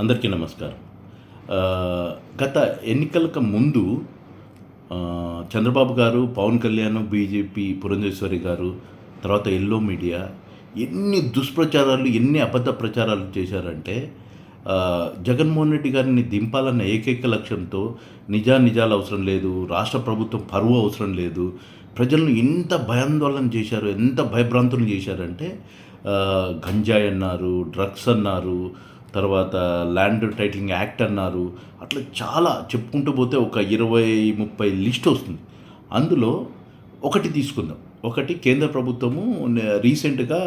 అందరికీ నమస్కారం. గత ఎన్నికలకు ముందు చంద్రబాబు గారు పవన్ కళ్యాణ్ బీజేపీ పురంధేశ్వరి గారు తర్వాత ఎల్లో మీడియా ఎన్ని దుష్ప్రచారాలు ఎన్ని అబద్ధ ప్రచారాలు చేశారంటే జగన్మోహన్ రెడ్డి గారిని దింపాలన్న ఏకైక లక్ష్యంతో నిజా నిజాలు అవసరం లేదు రాష్ట్ర ప్రభుత్వం పరువు అవసరం లేదు ప్రజలను ఎంత భయాందోళన చేశారు ఎంత భయభ్రాంతులు చేశారంటే గంజాయి అన్నారు డ్రగ్స్ అన్నారు తర్వాత ల్యాండ్ టైటిలింగ్ యాక్ట్ అన్నారు. అట్లా చాలా చెప్పుకుంటూ పోతే ఒక ఇరవై ముప్పై లిస్ట్ వస్తుంది. అందులో ఒకటి తీసుకుందాం. ఒకటి కేంద్ర ప్రభుత్వము రీసెంట్గా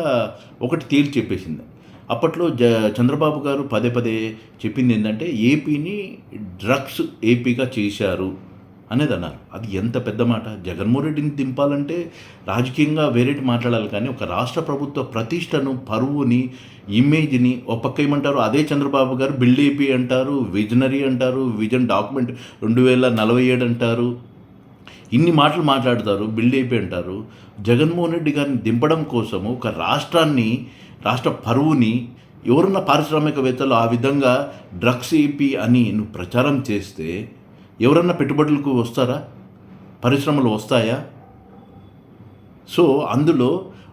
ఒకటి తేల్చి చెప్పేసింది. అప్పట్లో జ చంద్రబాబు గారు పదే పదే చెప్పింది ఏంటంటే ఏపీని డ్రగ్స్ ఏపీగా చేశారు. అనేది అన్నారు. అది ఎంత పెద్ద మాట? జగన్మోహన్ రెడ్డిని దింపాలంటే రాజకీయంగా వేరేటి మాట్లాడాలి కానీ ఒక రాష్ట్ర ప్రభుత్వ ప్రతిష్టను పరువుని ఇమేజ్ని ఒక పక్క ఏమంటారు? అదే చంద్రబాబు గారు బిల్డేపీ అంటారు విజనరీ అంటారు విజన్ డాక్యుమెంట్ రెండు వేల నలభై ఏడు అంటారు. ఇన్ని మాటలు మాట్లాడతారు బిల్డ్ అయిపోయి అంటారు. జగన్మోహన్ రెడ్డి గారిని దింపడం కోసము ఒక రాష్ట్రాన్ని రాష్ట్ర పరువుని ఎవరున్న పారిశ్రామికవేత్తలు ఆ విధంగా డ్రగ్స్ ఏపీ అని నువ్వు ప్రచారం చేస్తే ఎవరన్నా పెట్టుబడులకు వస్తారా? పరిశ్రమలు వస్తాయా? సో అందులో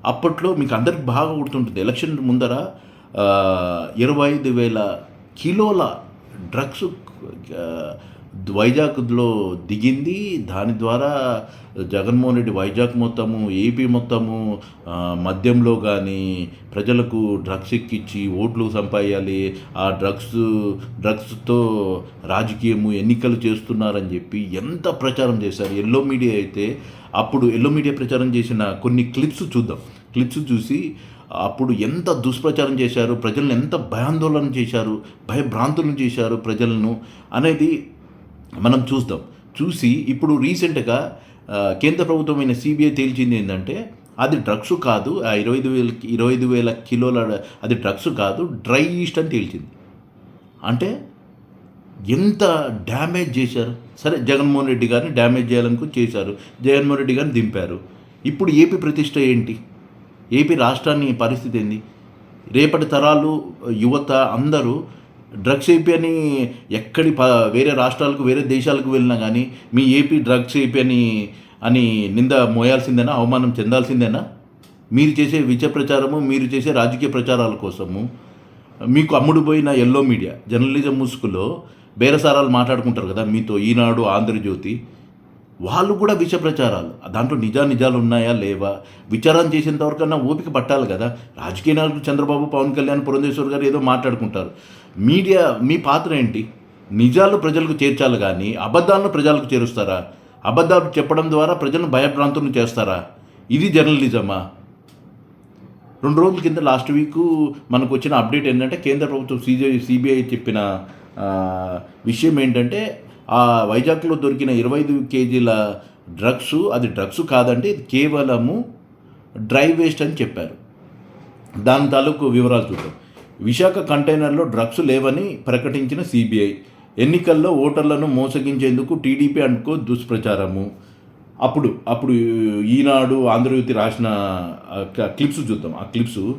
అప్పట్లో మీకు అందరికి బాగా గుర్తుంటుంది. ఎలక్షన్ ముందర ఇరవై ఐదు వేల కిలోల డ్రగ్స్ వైజాగ్లో దిగింది. దాని ద్వారా జగన్మోహన్ రెడ్డి వైజాగ్ మొత్తము ఏపీ మొత్తము మద్యంలో కానీ ప్రజలకు డ్రగ్స్ ఎక్కించి ఓట్లు సంపాయాలి ఆ డ్రగ్స్ డ్రగ్స్తో రాజకీయము ఎన్నికలు చేస్తున్నారని చెప్పి ఎంత ప్రచారం చేశారు. ఎల్లో మీడియా అయితే అప్పుడు ఎల్లో మీడియా ప్రచారం చేసిన కొన్ని క్లిప్స్ చూద్దాం. క్లిప్స్ చూసి అప్పుడు ఎంత దుష్ప్రచారం చేశారు ప్రజలను ఎంత భయాందోళన చేశారు భయభ్రాంతులను చేశారు ప్రజలను అనేది మనం చూస్తాం. చూసి ఇప్పుడు రీసెంట్గా కేంద్ర ప్రభుత్వమైన సిబిఐ తేల్చింది ఏంటంటే అది డ్రగ్స్ కాదు ఆ ఇరవై ఐదు వేల ఇరవై ఐదు వేల కిలోల అది డ్రగ్స్ కాదు డ్రై ఈస్ట్ అని తేల్చింది. అంటే ఎంత డ్యామేజ్ చేశారు? సరే జగన్మోహన్ రెడ్డి గారిని డ్యామేజ్ చేయాలనుకుని చేశారు జగన్మోహన్ రెడ్డి గారిని దింపారు. ఇప్పుడు ఏపీ ప్రతిష్ట ఏంటి? ఏపీ రాష్ట్రాన్ని పరిస్థితి ఏంది? రేపటి తరాలు యువత అందరూ డ్రగ్స్ ఏపీ అని ఎక్కడి ప వేరే రాష్ట్రాలకు వేరే దేశాలకు వెళ్ళినా కానీ మీ ఏపీ డ్రగ్స్ ఏపీ అని అని నింద మోయాల్సిందేనా? అవమానం చెందాల్సిందేనా? మీరు చేసే విచ ప్రచారము మీరు చేసే రాజకీయ ప్రచారాల కోసము మీకు అమ్ముడు పోయిన ఎల్లో మీడియా జర్నలిజం ముసుగులో బేరసారాలు మాట్లాడుకుంటారు కదా మీతో ఈనాడు ఆంధ్రజ్యోతి వాళ్ళు కూడా విష ప్రచారాలు దాంట్లో నిజా నిజాలు ఉన్నాయా లేవా? విచారం చేసేంత వరకన్నా ఓపిక పట్టాలి కదా. రాజకీయ నాయకులు చంద్రబాబు పవన్ కళ్యాణ్ పురంధేశ్వర్ గారు ఏదో మాట్లాడుకుంటారు. మీడియా మీ పాత్ర ఏంటి? నిజాలు ప్రజలకు చేర్చాలి కానీ అబద్ధాలను ప్రజలకు చేరుస్తారా? అబద్ధాలు చెప్పడం ద్వారా ప్రజలను భయభ్రాంతులను చేస్తారా? ఇది జర్నలిజమా? రెండు రోజుల కింద లాస్ట్ వీక్ మనకు వచ్చిన అప్డేట్ ఏంటంటే కేంద్ర ప్రభుత్వం సిజే సిబిఐ చెప్పిన విషయం ఏంటంటే ఆ వైజాగ్లో దొరికిన ఇరవై ఐదు కేజీల డ్రగ్స్ అది డ్రగ్స్ కాదంటే ఇది కేవలము డ్రై వేస్ట్ అని చెప్పారు. దాని తాలూకు వివరాలు చూద్దాం. విశాఖ కంటైనర్లో డ్రగ్స్ లేవని ప్రకటించిన సిబిఐ ఎన్నికల్లో ఓటర్లను మోసగించేందుకు టీడీపీ అనుకో దుష్ప్రచారము. అప్పుడు అప్పుడు ఈనాడు ఆంధ్రజ్యోతి రాసిన క్లిప్స్ చూద్దాం. ఆ క్లిప్స్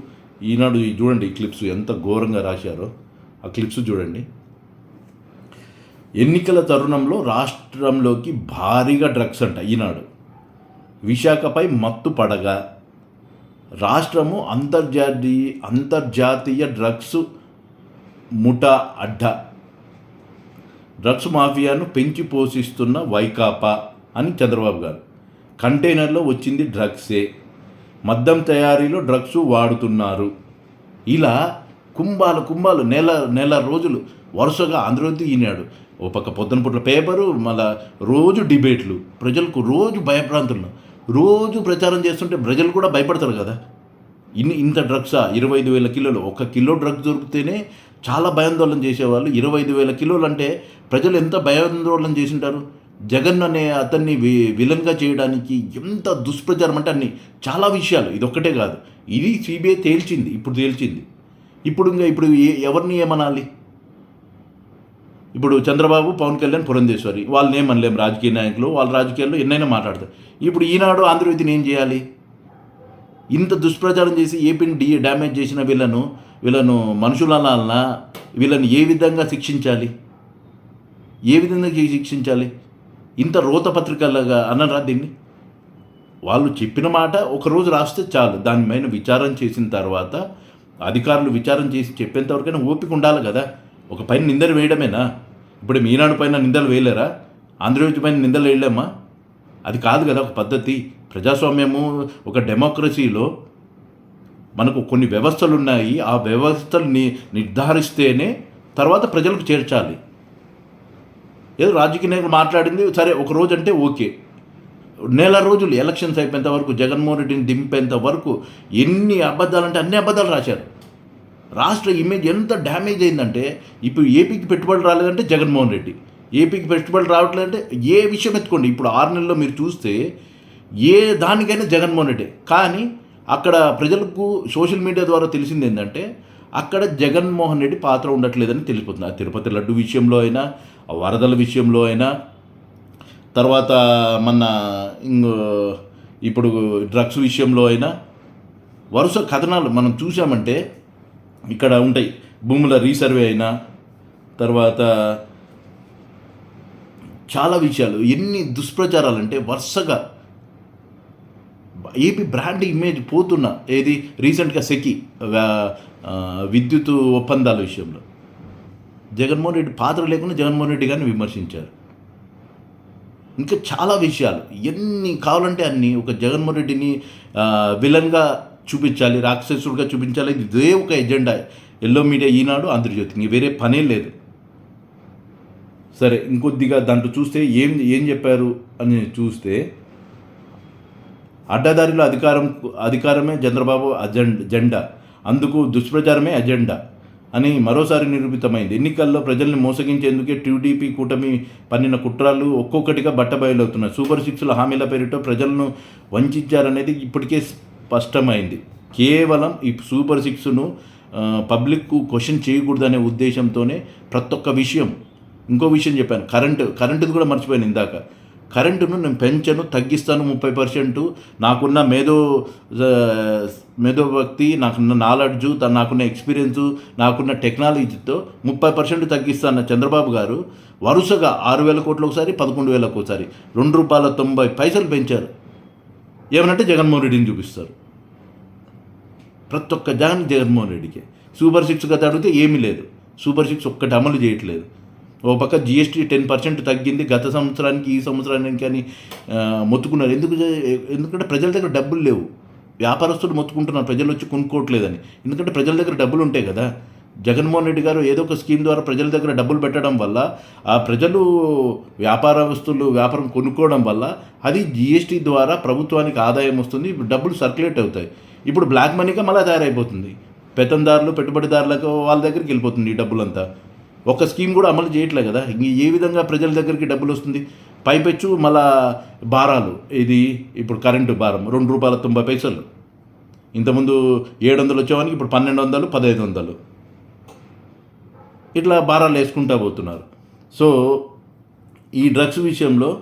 ఈనాడు చూడండి ఈ క్లిప్స్ ఎంత ఘోరంగా రాశారో. ఆ క్లిప్స్ చూడండి. ఎన్నికల తరుణంలో రాష్ట్రంలోకి భారీగా డ్రగ్స్ అంట ఈనాడు. విశాఖపై మత్తు పడగా. రాష్ట్రము అంతర్జాతీయ అంతర్జాతీయ డ్రగ్స్ ముఠా అడ్డా. డ్రగ్స్ మాఫియాను పెంచి పోషిస్తున్న వైకాపా అని చంద్రబాబు గారు. కంటైనర్లో వచ్చింది డ్రగ్సే. మద్దం తయారీలో డ్రగ్స్ వాడుతున్నారు. ఇలా కుంభాలు కుంభాలు నెల నెల రోజులు వరుసగా ఆంధ్రజ్యోతి ఈనాడు ఓ పక్క పొద్దున పూట్ల పేపరు మళ్ళా రోజు డిబేట్లు. ప్రజలకు రోజు భయభ్రాంతులు. రోజు ప్రచారం చేస్తుంటే ప్రజలు కూడా భయపడతారు కదా. ఇన్ని ఇంత డ్రగ్సా ఇరవై ఐదు వేల కిలోలు. ఒక కిలో డ్రగ్స్ దొరికితేనే చాలా భయాందోళన చేసేవాళ్ళు. ఇరవై ఐదు వేల కిలోలు అంటే ప్రజలు ఎంత భయాందోళన చేసింటారు? జగన్ అనే అతన్ని వి విలన్గా చేయడానికి ఎంత దుష్ప్రచారం అంటే అన్ని చాలా విషయాలు. ఇది ఒక్కటే కాదు. ఇది సిబిఐ తేల్చింది. ఇప్పుడు తేల్చింది. ఇప్పుడు ఇంకా ఇప్పుడు ఎవరిని ఏమనాలి? ఇప్పుడు చంద్రబాబు పవన్ కళ్యాణ్ పురంధేశ్వరి. వాళ్ళని ఏమనలేం రాజకీయ నాయకులు. వాళ్ళ రాజకీయాల్లో ఎన్నైనా మాట్లాడతారు. ఇప్పుడు ఈనాడు ఆంధ్రజ్యోతిని ఏం చేయాలి? ఇంత దుష్ప్రచారం చేసి ఏపీని డి డ్యామేజ్ చేసిన వీళ్ళను వీళ్ళను మనుషులనాలనా? వీళ్ళని ఏ విధంగా శిక్షించాలి? ఏ విధంగా శిక్షించాలి? ఇంత రోత పత్రికలుగా అనరా దీన్ని. వాళ్ళు చెప్పిన మాట ఒకరోజు రాస్తే చాలు. దాని పైన విచారం చేసిన తర్వాత అధికారులు విచారం చేసి చెప్పేంతవరకైనా ఓపిక ఉండాలి కదా. ఒక పైన నిందలు వేయడమేనా? ఇప్పుడు మీనాడు పైన నిందలు వేయలేరా? ఆంధ్రజ్యోతి పైన నిందలు వేయలేమా? అది కాదు కదా ఒక పద్ధతి. ప్రజాస్వామ్యము ఒక డెమోక్రసీలో మనకు కొన్ని వ్యవస్థలు ఉన్నాయి ఆ వ్యవస్థలు ని నిర్ధారిస్తేనే తర్వాత ప్రజలకు చేర్చాలి. ఏదో రాజకీయ నాయకులు మాట్లాడింది సరే ఒక రోజు అంటే ఓకే. నెల రోజులు ఎలక్షన్స్ అయిపోయేంత వరకు జగన్మోహన్ రెడ్డిని దింపేంత వరకు ఎన్ని అబద్ధాలు అంటే అన్ని అబద్ధాలు రాశారు. రాష్ట్ర ఇమేజ్ ఎంత డ్యామేజ్ అయిందంటే ఇప్పుడు ఏపీకి పెట్టుబడులు రాలేదంటే జగన్మోహన్ రెడ్డి. ఏపీకి పెట్టుబడులు రావట్లేదంటే ఏ విషయం ఎత్తుకోండి. ఇప్పుడు ఆరు నెలల్లో మీరు చూస్తే ఏ దానికైనా జగన్మోహన్ రెడ్డి. కానీ అక్కడ ప్రజలకు సోషల్ మీడియా ద్వారా తెలిసింది ఏంటంటే అక్కడ జగన్మోహన్ రెడ్డి పాత్ర ఉండట్లేదని తెలిసిపోతుంది. ఆ తిరుపతి లడ్డు విషయంలో అయినా వరదల విషయంలో అయినా తర్వాత మన ఇప్పుడు డ్రగ్స్ విషయంలో అయినా వరుస కథనాలు మనం చూసామంటే ఇక్కడ ఉంటాయి. భూముల రీసర్వే అయినా తర్వాత చాలా విషయాలు. ఎన్ని దుష్ప్రచారాలు అంటే వరుసగా ఏపీ బ్రాండ్ ఇమేజ్ పోతున్న ఏది? రీసెంట్గా సెకి విద్యుత్ ఒప్పందాల విషయంలో. జగన్మోహన్ రెడ్డి పాత్ర లేకుండా జగన్మోహన్ రెడ్డి గారిని విమర్శించారు. ఇంకా చాలా విషయాలు. ఎన్ని కావాలంటే అన్ని ఒక జగన్మోహన్ రెడ్డిని విలన్గా చూపించాలి రాక్షసుడిగా చూపించాలి. ఇది ఇదే ఒక agenda. Yellow media Eenadu Andhra Jyothi ఇంక వేరే పనే లేదు. సరే ఇంకొద్దిగా దాంట్లో చూస్తే ఏం ఏం చెప్పారు అని చూస్తే అడ్డదారిలో అధికారం అధికారమే చంద్రబాబు అజెండా జెండా. అందుకు దుష్ప్రచారమే అజెండా అని మరోసారి నిరూపితమైంది. ఎన్నికల్లో ప్రజల్ని మోసగించేందుకే టీడీపీ కూటమి పన్నిన కుట్రాలు ఒక్కొక్కటిగా బట్టబయలవుతున్నాయి. సూపర్ సిక్స్ల హామీల పేరిట ప్రజలను వంచారనేది ఇప్పటికే స్పష్టమైంది. కేవలం ఈ సూపర్ సిక్స్ను పబ్లిక్కు క్వశ్చన్ చేయకూడదనే ఉద్దేశంతోనే ప్రతి ఒక్క విషయం ఇంకో విషయం చెప్పాను. కరెంటు కరెంటుది కూడా మర్చిపోయాను ఇందాక. కరెంటును నేను పెంచను తగ్గిస్తాను ముప్పై పర్సెంట్. నాకున్న మేధో మేధోభక్తి నాకున్న నాలెడ్జు నాకున్న ఎక్స్పీరియన్సు నాకున్న టెక్నాలజీతో ముప్పై పర్సెంట్ తగ్గిస్తాన్న చంద్రబాబు గారు. వరుసగా ఆరు వేల కోట్లు ఒకసారి పదకొండు వేలకు ఒకసారి. రెండు రూపాయల తొంభై పైసలు పెంచారు. ఏమనంటే జగన్మోహన్ రెడ్డిని చూపిస్తారు. ప్రతి ఒక్క జగన్ జగన్మోహన్ రెడ్డికి. సూపర్ సిక్స్ గత అడిగితే ఏమీ లేదు. సూపర్ సిక్స్ ఒక్కటి అమలు చేయట్లేదు. ఓ పక్క జిఎస్టీ టెన్ పర్సెంట్ తగ్గింది. గత సంవత్సరానికి ఈ సంవత్సరానికి అని మొత్తుకున్నారు. ఎందుకు ఎందుకంటే ప్రజల దగ్గర డబ్బులు లేవు. వ్యాపారస్తులు మొత్తుకుంటున్నారు. ప్రజలు వచ్చి కొనుక్కోవట్లేదని. ఎందుకంటే ప్రజల దగ్గర డబ్బులు ఉంటాయి కదా. జగన్మోహన్ రెడ్డి గారు ఏదో ఒక స్కీమ్ ద్వారా ప్రజల దగ్గర డబ్బులు పెట్టడం వల్ల ఆ ప్రజలు వ్యాపార వస్తువులు వ్యాపారం కొనుక్కోవడం వల్ల అది జిఎస్టీ ద్వారా ప్రభుత్వానికి ఆదాయం వస్తుంది. డబ్బులు సర్క్యులేట్ అవుతాయి. ఇప్పుడు బ్లాక్ మనీగా మళ్ళీ తయారైపోతుంది. పెత్తందారులు పెట్టుబడిదారులకు వాళ్ళ దగ్గరికి వెళ్ళిపోతుంది ఈ డబ్బులంతా. ఒక స్కీమ్ కూడా అమలు చేయట్లే కదా. ఇంక ఏ విధంగా ప్రజల దగ్గరికి డబ్బులు వస్తుంది? పైపెచ్చు మళ్ళా భారాలు. ఇది ఇప్పుడు కరెంటు భారం. రెండు రూపాయల తొంభై పైసలు. ఇంతకుముందు ఏడు వందలు వచ్చేవానికి ఇప్పుడు పన్నెండు వందలు పదహైదు వందలు ఇట్లా భారాలు వేసుకుంటా పోతున్నారు. సో ఈ డ్రగ్స్ విషయంలో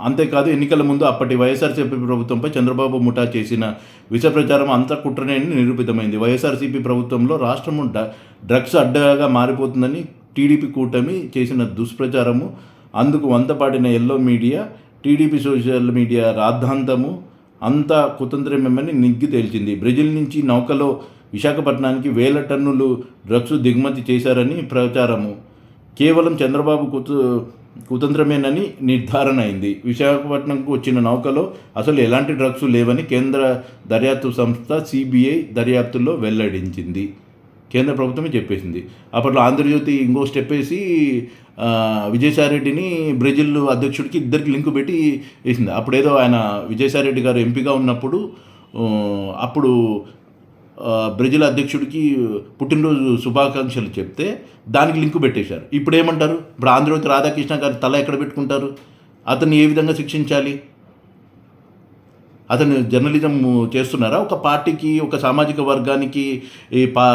అంతేకాదు ఎన్నికల ముందు అప్పటి వైఎస్ఆర్సీపీ ప్రభుత్వంపై చంద్రబాబు ముఠా చేసిన విష ప్రచారం అంతా కుట్రనే అని నిరూపితమైంది. వైఎస్ఆర్సీపీ ప్రభుత్వంలో రాష్ట్రము డ- డ్రగ్స్ అడ్డగా మారిపోతుందని టీడీపీ కూటమి చేసిన దుష్ప్రచారము అందుకు వంతపాడిన yellow media TDP social media రాద్ధాంతము అంతా కుతంత్రమేమని నిగ్గి తేల్చింది. బ్రెజిల్ నుంచి నౌకలో విశాఖపట్నానికి వేల టన్నులు డ్రగ్స్ దిగుమతి చేశారని ప్రచారము. కేవలం చంద్రబాబు కుత కుతంత్రమేనని నిర్ధారణ అయింది. విశాఖపట్నంకు వచ్చిన నౌకలో అసలు ఎలాంటి డ్రగ్స్ లేవని కేంద్ర దర్యాప్తు సంస్థ సిబిఐ దర్యాప్తులో వెల్లడించింది. కేంద్ర ప్రభుత్వమే చెప్పేసింది. అప్పట్లో ఆంధ్రజ్యోతి ఇంకో స్టెప్ వేసి విజయసాయిరెడ్డిని బ్రెజిల్ అధ్యక్షుడికి ఇద్దరికి లింకు పెట్టి వేసింది. అప్పుడేదో ఆయన విజయసాయిరెడ్డి గారు ఎంపీగా ఉన్నప్పుడు అప్పుడు బ్రెజిల్ అధ్యక్షుడికి పుట్టినరోజు శుభాకాంక్షలు చెప్తే దానికి లింకు పెట్టేశారు. ఇప్పుడు ఏమంటారు? ఇప్పుడు ఆంధ్రజ్యోతి రాధాకృష్ణ గారి తల ఎక్కడ పెట్టుకుంటారు? అతన్ని ఏ విధంగా శిక్షించాలి? అతను జర్నలిజం చేస్తున్నారా? ఒక పార్టీకి ఒక సామాజిక వర్గానికి ఈ పా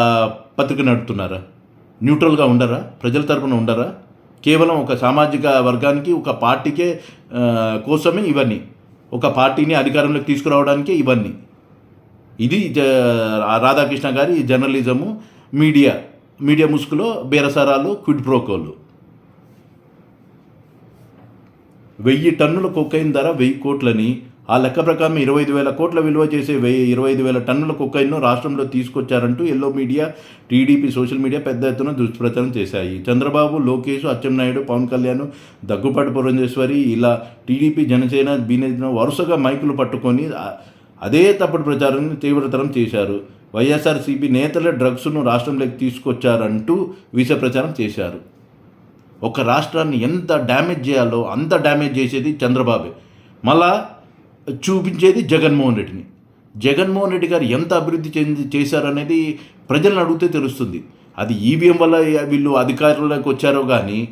పత్రిక నడుపుతున్నారా? న్యూట్రల్గా ఉండరా? ప్రజల తరపున ఉండరా? కేవలం ఒక సామాజిక వర్గానికి ఒక పార్టీకే కోసమే ఇవన్నీ. ఒక పార్టీని అధికారంలోకి తీసుకురావడానికే ఇవన్నీ. ఇది జ రాధాకృష్ణ గారి జర్నలిజము మీడియా మీడియా ముసుగులో బేరసారాలు క్విడ్ ప్రోకోలు వెయ్యి టన్నుల కొకైన్ ధర వెయ్యి కోట్లని ఆ లెక్క ప్రకారం ఇరవై ఐదు వేల కోట్ల విలువ చేసే వెయ్యి ఇరవై ఐదు వేల టన్నుల కొకైన్ను రాష్ట్రంలో తీసుకొచ్చారంటూ yellow media TDP social media పెద్ద ఎత్తున దుష్ప్రచారం చేశాయి. చంద్రబాబు లోకేష్ అచ్చెన్నాయుడు పవన్ కళ్యాణ్ దగ్గుపాటి పురంధేశ్వరి ఇలా టీడీపీ జనసేన బీజేపీ వరుసగా మైకులు పట్టుకొని అదే తప్పుడు ప్రచారాన్ని తీవ్రతరం చేశారు. వైఎస్ఆర్సీపీ నేతల డ్రగ్స్ను రాష్ట్రంలోకి తీసుకొచ్చారంటూ విష ప్రచారం చేశారు. ఒక రాష్ట్రాన్ని ఎంత డ్యామేజ్ చేయాలో అంత డ్యామేజ్ చేసేది చంద్రబాబే. మళ్ళా చూపించేది జగన్మోహన్ రెడ్డిని. జగన్మోహన్ రెడ్డి గారు ఎంత అభివృద్ధి చెంది చేశారనేది ప్రజలను అడిగితే తెలుస్తుంది. అది ఈవీఎం వల్ల వీళ్ళు అధికారంలోకి వచ్చారో కానీ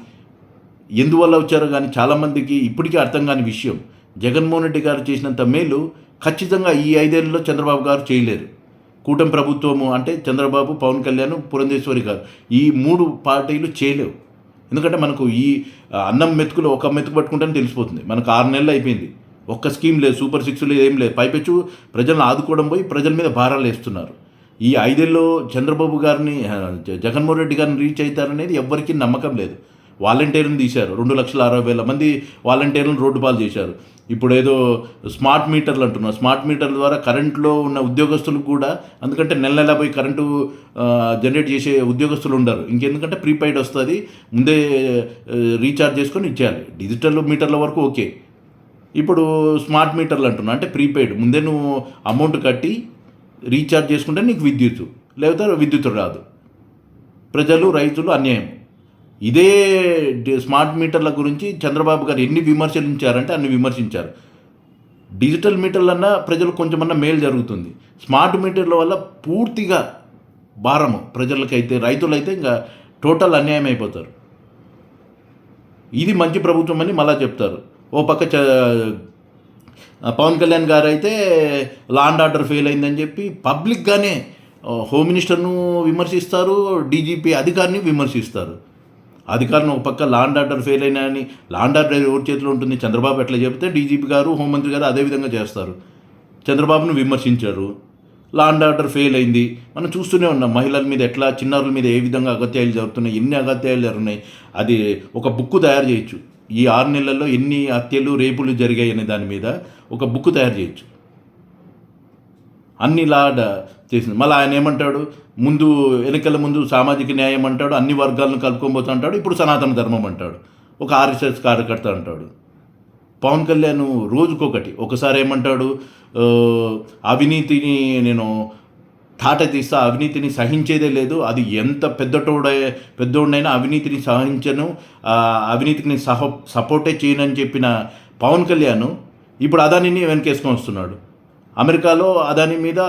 ఎందువల్ల వచ్చారో కానీ చాలామందికి ఇప్పటికీ అర్థం కాని విషయం. జగన్మోహన్ రెడ్డి గారు చేసినంత మేలు ఖచ్చితంగా ఈ ఐదేళ్ళలో చంద్రబాబు గారు చేయలేరు. కూటమి ప్రభుత్వము అంటే చంద్రబాబు పవన్ కళ్యాణ్ పురంధేశ్వరి గారు. ఈ మూడు పార్టీలు చేయలేవు. ఎందుకంటే మనకు ఈ అన్నం మెతుకులు ఒక మెతుకు పట్టుకుంటేనే తెలిసిపోతుంది. మనకు ఆరు నెలలు అయిపోయింది. ఒక్క స్కీమ్ లేదు సూపర్ సిక్స్ లేదు ఏం లేదు. పైపెచ్చు ప్రజలను ఆదుకోవడం పోయి ప్రజల మీద భారాలు వేస్తున్నారు. ఈ ఐదేళ్ళు చంద్రబాబు గారిని జగన్మోహన్ రెడ్డి గారిని రీచ్ అవుతారనేది ఎవ్వరికీ నమ్మకం లేదు. వాలంటీర్ని తీశారు. రెండు లక్షల అరవై వేల మంది వాలంటీర్లను రోడ్డు పాలు చేశారు. ఇప్పుడు ఏదో స్మార్ట్ మీటర్లు అంటున్నారు. స్మార్ట్ మీటర్ల ద్వారా కరెంట్లో ఉన్న ఉద్యోగస్తులకు కూడా ఎందుకంటే నెల నెల పోయి కరెంటు జనరేట్ చేసే ఉద్యోగస్తులు ఉండరు. ఇంకెందుకంటే ప్రీపెయిడ్ వస్తుంది. ముందే రీఛార్జ్ చేసుకొని ఇచ్చేయాలి. డిజిటల్ మీటర్ల వరకు ఓకే. ఇప్పుడు స్మార్ట్ మీటర్లు అంటున్నా అంటే ప్రీపెయిడ్. ముందే నువ్వు అమౌంట్ కట్టి రీఛార్జ్ చేసుకుంటే నీకు విద్యుత్ లేకపోతే విద్యుత్ రాదు. ప్రజలు రైతులు అన్యాయం. ఇదే స్మార్ట్ మీటర్ల గురించి చంద్రబాబు గారు ఎన్ని విమర్శించారంటే అన్ని విమర్శించారు. డిజిటల్ మీటర్లన్నా ప్రజలకు కొంచెమన్నా మేలు జరుగుతుంది. స్మార్ట్ మీటర్ల వల్ల పూర్తిగా భారము ప్రజలకైతే రైతులైతే ఇంకా టోటల్ అన్యాయం అయిపోతారు. ఇది మంచి ప్రభుత్వం అని మళ్ళా చెప్తారు. ఓ పక్క చ పవన్ కళ్యాణ్ గారు అయితే లా అండ్ ఆర్డర్ ఫెయిల్ అయిందని చెప్పి పబ్లిక్గానే హోమ్ మినిస్టర్ను విమర్శిస్తారు డీజీపీ అధికారిని విమర్శిస్తారు. అధికారిని ఒక పక్క లాండ్ ఆర్డర్ ఫెయిల్ అయినా అని లాండ్ ఆర్డర్ ఎవరి చేతిలో ఉంటుంది? చంద్రబాబు ఎట్లా చెప్తే డీజీపీ గారు హోంమంత్రి గారు అదే విధంగా చేస్తారు. చంద్రబాబును విమర్శించారు. లాండ్ ఆర్డర్ ఫెయిల్ అయింది. మనం చూస్తూనే ఉన్నాం మహిళల మీద ఎట్లా చిన్నారుల మీద ఏ విధంగా అగత్యాలు జరుగుతున్నాయి ఎన్ని అగత్యాలు జరుగుతున్నాయి అది ఒక బుక్ తయారు చేయొచ్చు. ఈ ఆరు నెలల్లో ఎన్ని హత్యలు రేపులు జరిగాయి అనే దాని మీద ఒక బుక్ తయారు చేయొచ్చు. అన్ని లాడ్ చేసింది. మళ్ళీ ఆయన ఏమంటాడు? ముందు ఎన్నికల ముందు సామాజిక న్యాయం అంటాడు అన్ని వర్గాలను కలుపుకోబోతా అంటాడు ఇప్పుడు సనాతన ధర్మం అంటాడు. ఒక ఆర్ఎస్ఎస్ కార్యకర్త అంటాడు. పవన్ కళ్యాణ్ రోజుకొకటి ఒకసారి ఏమంటాడు? అవినీతిని నేను తాట తీస్తా అవినీతిని సహించేదే లేదు అది ఎంత పెద్దటోడే పెద్దోడైనా అవినీతిని సహించను అవినీతికి నేను సహ సపోర్టే చేయనని చెప్పిన పవన్ కళ్యాణ్ ఇప్పుడు అదానిని వెనకేసుకొని వస్తున్నాడు. అమెరికాలో అదాని మీద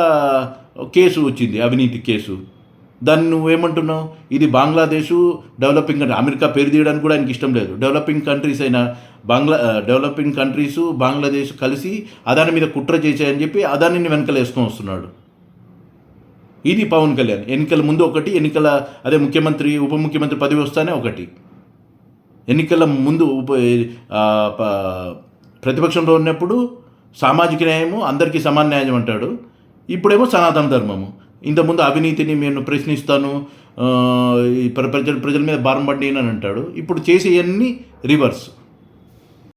కేసు వచ్చింది అవినీతి కేసు. దాన్ని నువ్వేమంటున్నావు? ఇది బంగ్లాదేశ్ డెవలపింగ్ కంట్రీ. అమెరికా పేరు తీయడానికి కూడా ఆయనకి ఇష్టం లేదు. డెవలపింగ్ కంట్రీస్ అయిన బంగ్లా డెవలపింగ్ కంట్రీస్ బంగ్లాదేశ్ కలిసి అదాని మీద కుట్ర చేశాయని చెప్పి అదానిని వెనకలు వేసుకొని వస్తున్నాడు. ఇది పవన్ కళ్యాణ్. ఎన్నికల ముందు ఒకటి ఎన్నికల అదే ముఖ్యమంత్రి ఉప ముఖ్యమంత్రి పదవి వస్తానే ఒకటి. ఎన్నికల ముందు ఉప ప్రతిపక్షంలో ఉన్నప్పుడు సామాజిక న్యాయము అందరికీ సమాన న్యాయం అంటాడు. ఇప్పుడేమో సనాతన ధర్మము. ఇంతకుముందు అవినీతిని నేను ప్రశ్నిస్తాను ఈ ప్రజల ప్రజల మీద భారం పడ్డాను అని అంటాడు. ఇప్పుడు చేసేవన్నీ రివర్స్.